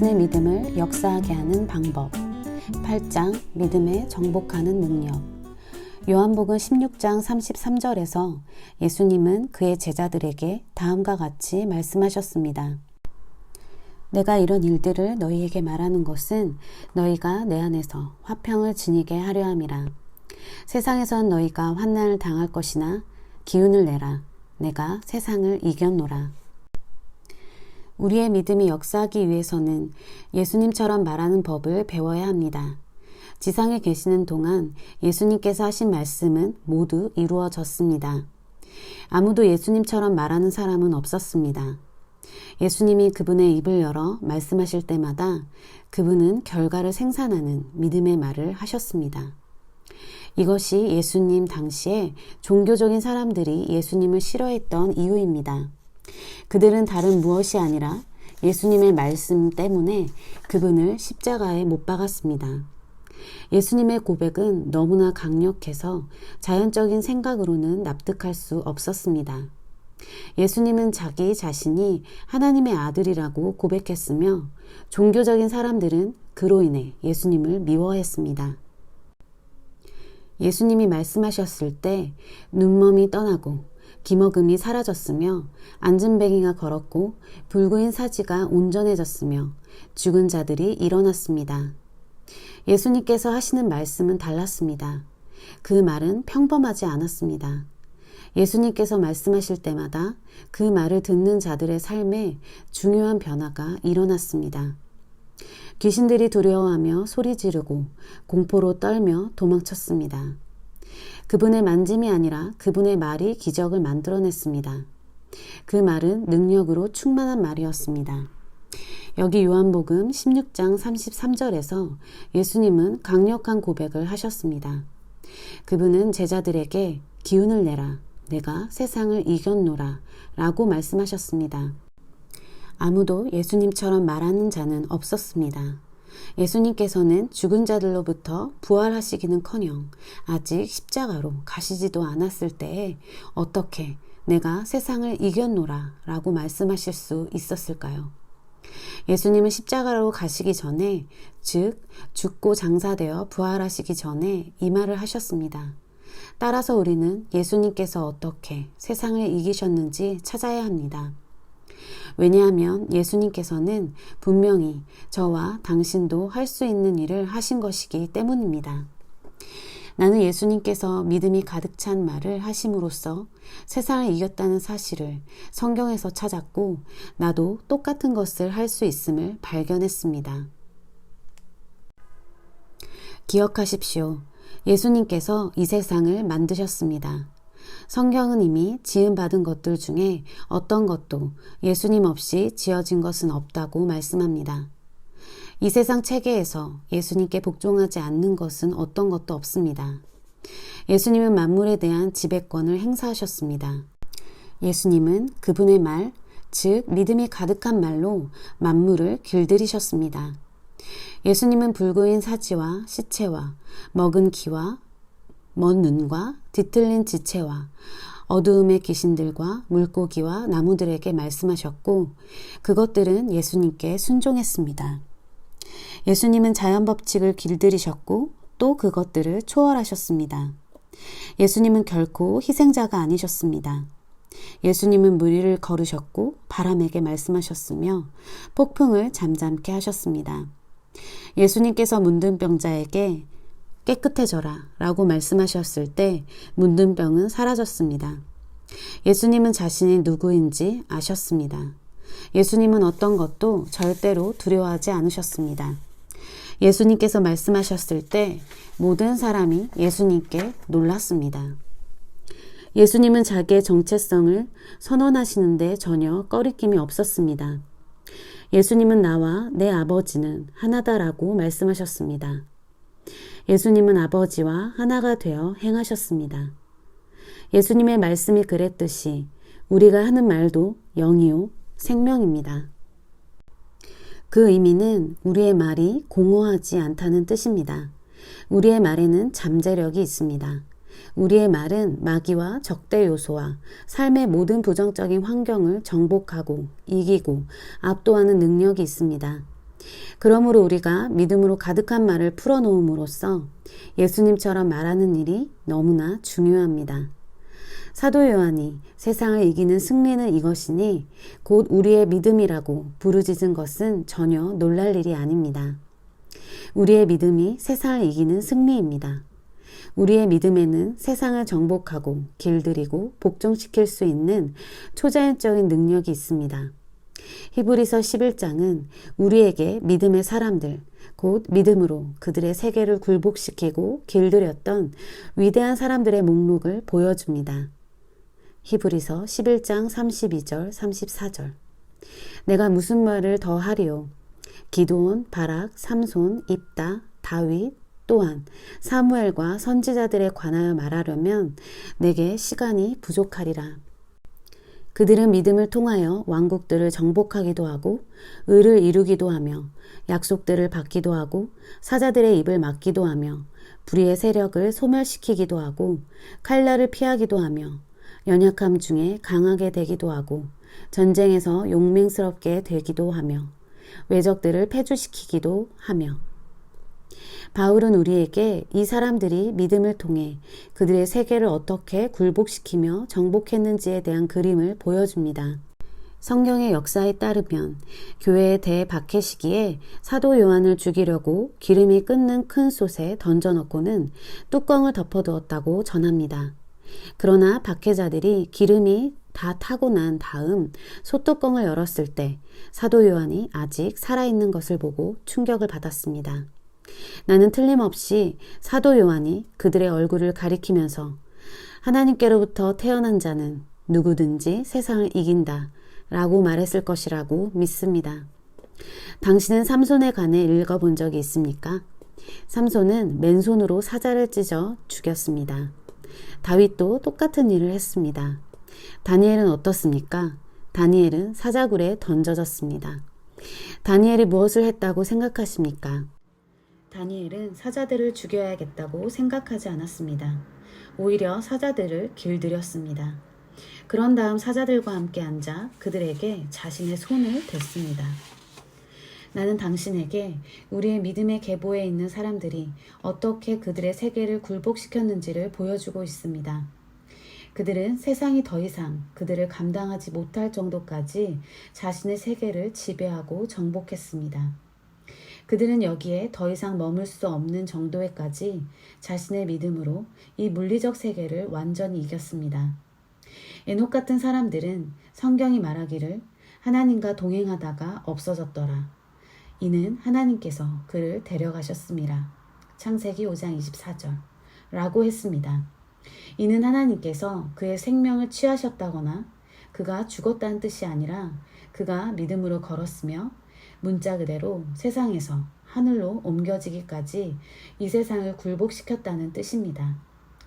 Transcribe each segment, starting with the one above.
당신의 믿음을 역사하게 하는 방법. 8장 믿음에 정복하는 능력. 요한복음 16장 33절에서 예수님은 그의 제자들에게 다음과 같이 말씀하셨습니다. 내가 이런 일들을 너희에게 말하는 것은 너희가 내 안에서 화평을 지니게 하려 함이라. 세상에선 너희가 환난을 당할 것이나 기운을 내라. 내가 세상을 이겼노라. 우리의 믿음이 역사하기 위해서는 예수님처럼 말하는 법을 배워야 합니다. 지상에 계시는 동안 예수님께서 하신 말씀은 모두 이루어졌습니다. 아무도 예수님처럼 말하는 사람은 없었습니다. 예수님이 그분의 입을 열어 말씀하실 때마다 그분은 결과를 생산하는 믿음의 말을 하셨습니다. 이것이 예수님 당시에 종교적인 사람들이 예수님을 싫어했던 이유입니다. 그들은 다른 무엇이 아니라 예수님의 말씀 때문에 그분을 십자가에 못 박았습니다. 예수님의 고백은 너무나 강력해서 자연적인 생각으로는 납득할 수 없었습니다. 예수님은 자기 자신이 하나님의 아들이라고 고백했으며 종교적인 사람들은 그로 인해 예수님을 미워했습니다. 예수님이 말씀하셨을 때 눈멈이 떠나고 기머금이 사라졌으며 안진뱅이가 걸었고 불구인 사지가 온전해졌으며 죽은 자들이 일어났습니다. 예수님께서 하시는 말씀은 달랐습니다. 그 말은 평범하지 않았습니다. 예수님께서 말씀하실 때마다 그 말을 듣는 자들의 삶에 중요한 변화가 일어났습니다. 귀신들이 두려워하며 소리 지르고 공포로 떨며 도망쳤습니다. 그분의 만짐이 아니라 그분의 말이 기적을 만들어냈습니다. 그 말은 능력으로 충만한 말이었습니다. 여기 요한복음 16장 33절에서 예수님은 강력한 고백을 하셨습니다. 그분은 제자들에게 기운을 내라. 내가 세상을 이겼노라. 라고 말씀하셨습니다. 아무도 예수님처럼 말하는 자는 없었습니다. 예수님께서는 죽은 자들로부터 부활하시기는 커녕 아직 십자가로 가시지도 않았을 때에 어떻게 내가 세상을 이겼노라 라고 말씀하실 수 있었을까요? 예수님은 십자가로 가시기 전에, 즉, 죽고 장사되어 부활하시기 전에 이 말을 하셨습니다. 따라서 우리는 예수님께서 어떻게 세상을 이기셨는지 찾아야 합니다. 왜냐하면 예수님께서는 분명히 저와 당신도 할 수 있는 일을 하신 것이기 때문입니다. 나는 예수님께서 믿음이 가득 찬 말을 하심으로써 세상을 이겼다는 사실을 성경에서 찾았고 나도 똑같은 것을 할 수 있음을 발견했습니다. 기억하십시오. 예수님께서 이 세상을 만드셨습니다. 성경은 이미 지음받은 것들 중에 어떤 것도 예수님 없이 지어진 것은 없다고 말씀합니다. 이 세상 체계에서 예수님께 복종하지 않는 것은 어떤 것도 없습니다. 예수님은 만물에 대한 지배권을 행사하셨습니다. 예수님은 그분의 말, 즉 믿음이 가득한 말로 만물을 길들이셨습니다. 예수님은 불구인 사지와 시체와 먹은 기와 먼 눈과 뒤틀린 지체와 어두움의 귀신들과 물고기와 나무들에게 말씀하셨고 그것들은 예수님께 순종했습니다. 예수님은 자연 법칙을 길들이셨고 또 그것들을 초월하셨습니다. 예수님은 결코 희생자가 아니셨습니다. 예수님은 물 위를 걸으셨고 바람에게 말씀하셨으며 폭풍을 잠잠케 하셨습니다. 예수님께서 문둥병자에게 깨끗해져라 라고 말씀하셨을 때 문둥병은 사라졌습니다. 예수님은 자신이 누구인지 아셨습니다. 예수님은 어떤 것도 절대로 두려워하지 않으셨습니다. 예수님께서 말씀하셨을 때 모든 사람이 예수님께 놀랐습니다. 예수님은 자기의 정체성을 선언하시는데 전혀 꺼리낌이 없었습니다. 예수님은 나와 내 아버지는 하나다라고 말씀하셨습니다. 예수님은 아버지와 하나가 되어 행하셨습니다. 예수님의 말씀이 그랬듯이 우리가 하는 말도 영이요 생명입니다. 그 의미는 우리의 말이 공허하지 않다는 뜻입니다. 우리의 말에는 잠재력이 있습니다. 우리의 말은 마귀와 적대 요소와 삶의 모든 부정적인 환경을 정복하고 이기고 압도하는 능력이 있습니다. 그러므로 우리가 믿음으로 가득한 말을 풀어놓음으로써 예수님처럼 말하는 일이 너무나 중요합니다. 사도 요한이 세상을 이기는 승리는 이것이니 곧 우리의 믿음이라고 부르짖은 것은 전혀 놀랄 일이 아닙니다. 우리의 믿음이 세상을 이기는 승리입니다. 우리의 믿음에는 세상을 정복하고 길들이고 복종시킬 수 있는 초자연적인 능력이 있습니다. 히브리서 11장은 우리에게 믿음의 사람들, 곧 믿음으로 그들의 세계를 굴복시키고 길들였던 위대한 사람들의 목록을 보여줍니다. 히브리서 11장 32절, 34절. 내가 무슨 말을 더 하리요? 기도온, 바락, 삼손, 입다, 다윗, 또한 사무엘과 선지자들에 관하여 말하려면 내게 시간이 부족하리라. 그들은 믿음을 통하여 왕국들을 정복하기도 하고 의를 이루기도 하며 약속들을 받기도 하고 사자들의 입을 막기도 하며 불의의 세력을 소멸시키기도 하고 칼날을 피하기도 하며 연약함 중에 강하게 되기도 하고 전쟁에서 용맹스럽게 되기도 하며 외적들을 패주시키기도 하며 바울은 우리에게 이 사람들이 믿음을 통해 그들의 세계를 어떻게 굴복시키며 정복했는지에 대한 그림을 보여줍니다. 성경의 역사에 따르면 교회의 대박해 시기에 사도 요한을 죽이려고 기름이 끓는 큰 솥에 던져넣고는 뚜껑을 덮어두었다고 전합니다. 그러나 박해자들이 기름이 다 타고 난 다음 솥뚜껑을 열었을 때 사도 요한이 아직 살아있는 것을 보고 충격을 받았습니다. 나는 틀림없이 사도 요한이 그들의 얼굴을 가리키면서 하나님께로부터 태어난 자는 누구든지 세상을 이긴다 라고 말했을 것이라고 믿습니다. 당신은 삼손에 관해 읽어본 적이 있습니까? 삼손은 맨손으로 사자를 찢어 죽였습니다. 다윗도 똑같은 일을 했습니다. 다니엘은 어떻습니까? 다니엘은 사자굴에 던져졌습니다. 다니엘이 무엇을 했다고 생각하십니까? 다니엘은 사자들을 죽여야겠다고 생각하지 않았습니다. 오히려 사자들을 길들였습니다. 그런 다음 사자들과 함께 앉아 그들에게 자신의 손을 댔습니다. 나는 당신에게 우리의 믿음의 계보에 있는 사람들이 어떻게 그들의 세계를 굴복시켰는지를 보여주고 있습니다. 그들은 세상이 더 이상 그들을 감당하지 못할 정도까지 자신의 세계를 지배하고 정복했습니다. 그들은 여기에 더 이상 머물 수 없는 정도에까지 자신의 믿음으로 이 물리적 세계를 완전히 이겼습니다. 에녹 같은 사람들은 성경이 말하기를 하나님과 동행하다가 없어졌더라. 이는 하나님께서 그를 데려가셨습니다. 창세기 5장 24절. 라고 했습니다. 이는 하나님께서 그의 생명을 취하셨다거나 그가 죽었다는 뜻이 아니라 그가 믿음으로 걸었으며 문자 그대로 세상에서 하늘로 옮겨지기까지 이 세상을 굴복시켰다는 뜻입니다.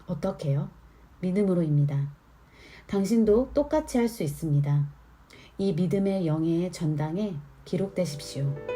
어떻게요? 믿음으로입니다. 당신도 똑같이 할 수 있습니다. 이 믿음의 영예의 전당에 기록되십시오.